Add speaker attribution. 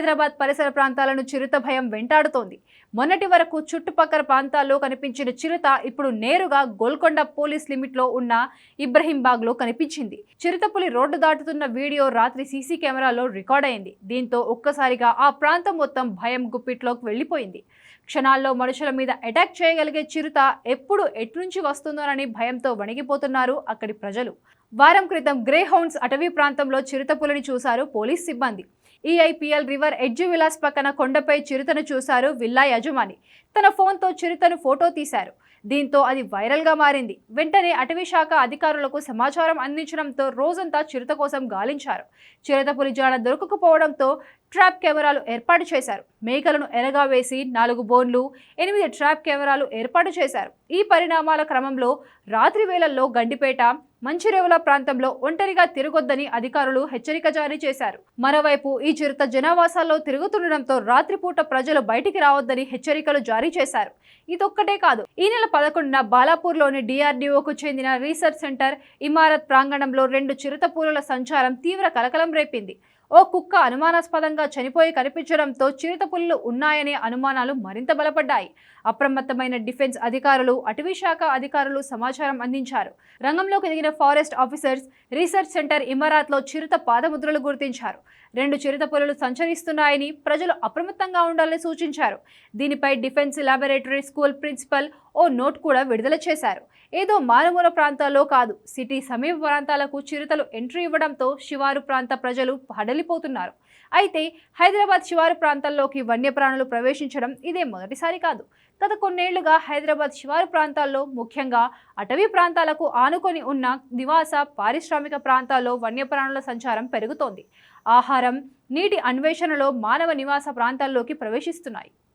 Speaker 1: హైదరాబాద్ పరిసర ప్రాంతాలను చిరుత భయం వెంటాడుతోంది. మొన్నటి వరకు చుట్టుపక్కల ప్రాంతాల్లో కనిపించిన చిరుత ఇప్పుడు నేరుగా గోల్కొండ పోలీస్ లిమిట్లో ఉన్న ఇబ్రహీంబాగ్లో కనిపించింది. చిరుతపులి రోడ్డు దాటుతున్న వీడియో రాత్రి సీసీ కెమెరాలో రికార్డ్ అయింది. దీంతో ఒక్కసారిగా ఆ ప్రాంతం మొత్తం భయం గుప్పిట్లోకి వెళ్ళిపోయింది. క్షణాల్లో మనుషుల మీద అటాక్ చేయగలిగే చిరుత ఎప్పుడు ఎట్నుంచి వస్తుందోనని భయంతో వణిగిపోతున్నారు అక్కడి ప్రజలు. వారం క్రితం గ్రే హౌండ్స్ అటవీ ప్రాంతంలో చిరుతపులిని చూశారు పోలీస్ సిబ్బంది. ఈఐపిఎల్ రివర్ ఎడ్జి విలాస్ పక్కన కొండపై చిరుతను చూశారు విల్లా యజమాని. తన ఫోన్తో చిరుతను ఫోటో తీశారు. దీంతో అది వైరల్గా మారింది. వెంటనే అటవీ శాఖ అధికారులకు సమాచారం అందించడంతో రోజంతా చిరుత కోసం గాలించారు. చిరుత పులిజాన దొరకకపోవడంతో ట్రాప్ కెమెరాలు ఏర్పాటు చేశారు. మేకలను ఎరగా వేసి నాలుగు బోన్లు ఎనిమిది ట్రాప్ కెమెరాలు ఏర్పాటు చేశారు. ఈ పరిణామాల క్రమంలో రాత్రి వేళల్లో గండిపేట మంచిరేవుల ప్రాంతంలో ఒంటరిగా తిరగొద్దని అధికారులు హెచ్చరిక జారీ చేశారు. మరోవైపు ఈ చిరుత జనావాసాల్లో తిరుగుతుండడంతో రాత్రిపూట ప్రజలు బయటికి రావద్దని హెచ్చరికలు జారీ చేశారు. ఇదొక్కటే కాదు ఈ నెల పదకొండున బాలాపూర్లోని డిఆర్డీఓకు చెందిన రీసెర్చ్ సెంటర్ ఇమారత్ ప్రాంగణంలో రెండు చిరుత పూలల సంచారం తీవ్ర కలకలం రేపింది. ఓ కుక్క అనుమానాస్పదంగా చనిపోయి కనిపించడంతో చిరుతపుల్లు ఉన్నాయనే అనుమానాలు మరింత బలపడ్డాయి. అప్రమత్తమైన డిఫెన్స్ అధికారులు అటవీ శాఖ అధికారులు సమాచారం అందించారు. రంగంలోకి దిగిన ఫారెస్ట్ ఆఫీసర్స్ రీసెర్చ్ సెంటర్ ఇమరాత్లో చిరుత పాదముద్రలు గుర్తించారు. రెండు చిరుత పులులు సంచరిస్తున్నాయని ప్రజలు అప్రమత్తంగా ఉండాలని సూచించారు. దీనిపై డిఫెన్స్ ల్యాబొరేటరీ స్కూల్ ప్రిన్సిపల్ ఓ నోట్ కూడా విడుదల చేశారు. ఏదో మారుమూల ప్రాంతాల్లో కాదు సిటీ సమీప ప్రాంతాలకు చిరుతలు ఎంట్రీ ఇవ్వడంతో శివారు ప్రాంత ప్రజలు హడలిపోతున్నారు అయితే హైదరాబాద్ శివారు ప్రాంతాల్లోకి వన్యప్రాణులు ప్రవేశించడం ఇదే మొదటిసారి కాదు. గత కొన్నేళ్ళుగా హైదరాబాద్ శివారు ప్రాంతాల్లో ముఖ్యంగా అటవీ ప్రాంతాలకు ఆనుకొని ఉన్న నివాస పారిశ్రామిక ప్రాంతాల్లో వన్యప్రాణుల సంచారం పెరుగుతోంది. ఆహారం నీటి అన్వేషణలో మానవ నివాస ప్రాంతాల్లోకి ప్రవేశిస్తున్నాయి.